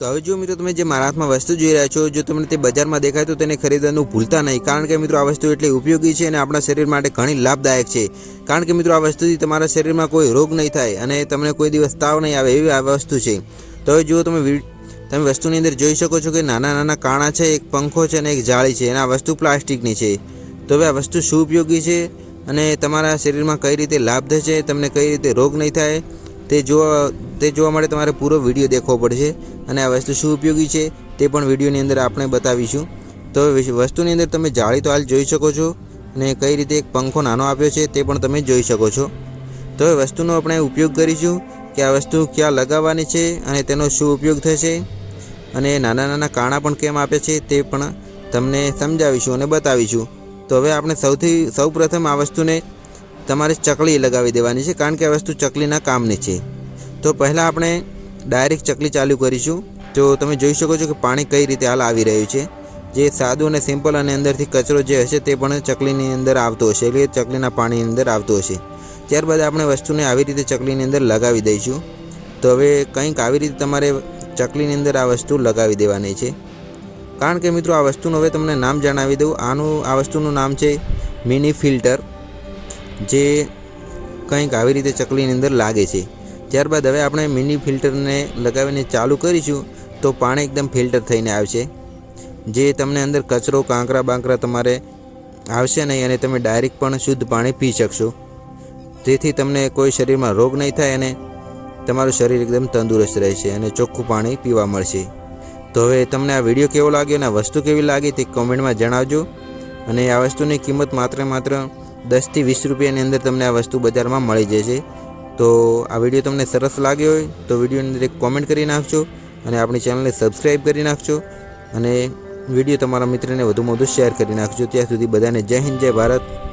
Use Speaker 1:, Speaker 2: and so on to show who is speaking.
Speaker 1: તો હવે જો મિત્રો તમે જે મારા હાથમાં વસ્તુ જોઈ રહ્યા છો, જો તમને તે બજારમાં દેખાય તો તેને ખરીદવાનું ભૂલતા નહીં. કારણ કે મિત્રો આ વસ્તુ એટલી ઉપયોગી છે અને આપણા શરીર માટે ઘણી લાભદાયક છે. કારણ કે મિત્રો આ વસ્તુથી તમારા શરીરમાં કોઈ રોગ નહીં થાય અને તમને કોઈ દિવસ તાવ નહીં આવે એવી આ વસ્તુ છે. તો હવે જુઓ તમે તમે વસ્તુની અંદર જોઈ શકો છો કે નાના નાના કાણા છે, એક પંખો છે અને એક જાળી છે અને આ વસ્તુ પ્લાસ્ટિકની છે. તો હવે આ વસ્તુ શું ઉપયોગી છે અને તમારા શરીરમાં કઈ રીતે લાભ થશે, તમને કઈ રીતે રોગ નહીં થાય, તે જોવા તે જોવા માટે તમારે પૂરો વીડિયો દેખવો પડશે અને આ વસ્તુ શું ઉપયોગી છે તે પણ વિડીયોની અંદર આપણે બતાવીશું. તો વસ્તુની અંદર તમે જાળી તો હાલ જોઈ શકો છો અને કઈ રીતે એક પંખો નાનો આપ્યો છે તે પણ તમે જોઈ શકો છો. તો હવે વસ્તુનો આપણે ઉપયોગ કરીશું કે આ વસ્તુ ક્યાં લગાવવાની છે અને તેનો શું ઉપયોગ થશે અને નાના નાના કાણા પણ કેમ આપે છે તે પણ તમને સમજાવીશું અને બતાવીશું. તો હવે આપણે સૌથી, સૌપ્રથમ આ વસ્તુને તમારે ચકલી લગાવી દેવાની છે કારણ કે આ વસ્તુ ચકલીના કામની છે. તો પહેલાં આપણે ડાયરેક્ટ ચકલી ચાલુ કરીશું. તો તમે જોઈ શકો છો કે પાણી કઈ રીતે હાલ આવી રહ્યું છે. જે સાદું અને સિમ્પલ અને અંદરથી કચરો જે હશે તે પણ ચકલીની અંદર આવતો હશે એટલે ચકલીના પાણીની અંદર આવતો હશે. ત્યારબાદ આપણે વસ્તુને આવી રીતે ચકલીની અંદર લગાવી દઈશું. તો હવે કંઈક આવી રીતે તમારે ચકલીની અંદર આ વસ્તુ લગાવી દેવાની છે. કારણ કે મિત્રો આ વસ્તુનું હવે તમને નામ જણાવી દઉં. આનું, આ વસ્તુનું નામ છે મિની ફિલ્ટર જે કંઈક આવી રીતે ચકલીની અંદર લાગે છે. ત્યારબાદ હવે આપણે મિની ફિલ્ટરને લગાવીને ચાલુ કરીશું તો પાણી એકદમ ફિલ્ટર થઈને આવશે. જે તમને અંદર કચરો, કાંકરા, બાંકરા તમારે આવશે નહીં અને તમે ડાયરેક્ટ પણ શુદ્ધ પાણી પી શકશો. તેથી તમને કોઈ શરીરમાં રોગ નહીં થાય અને તમારું શરીર એકદમ તંદુરસ્ત રહેશે અને ચોખ્ખું પાણી પીવા મળશે. તો હવે તમને આ વીડિયો કેવો લાગ્યો અને આ વસ્તુ કેવી લાગી તે કોમેન્ટમાં જણાવજો. અને આ વસ્તુની કિંમત માત્ર માત્ર દસથી વીસ રૂપિયાની અંદર તમને આ વસ્તુ બજારમાં મળી જશે. તો આ વીડિયો તમને સરસ લાગ્યો હોય તો વિડીયોની અંદર એક કોમેન્ટ કરી નાખજો અને આપણી ચેનલને સબસ્ક્રાઈબ કરી નાખજો અને વીડિયો તમારા મિત્રને વધુમાં વધુ શેર કરી નાખજો. ત્યાં સુધી બધાને જય હિન્દ, જય ભારત.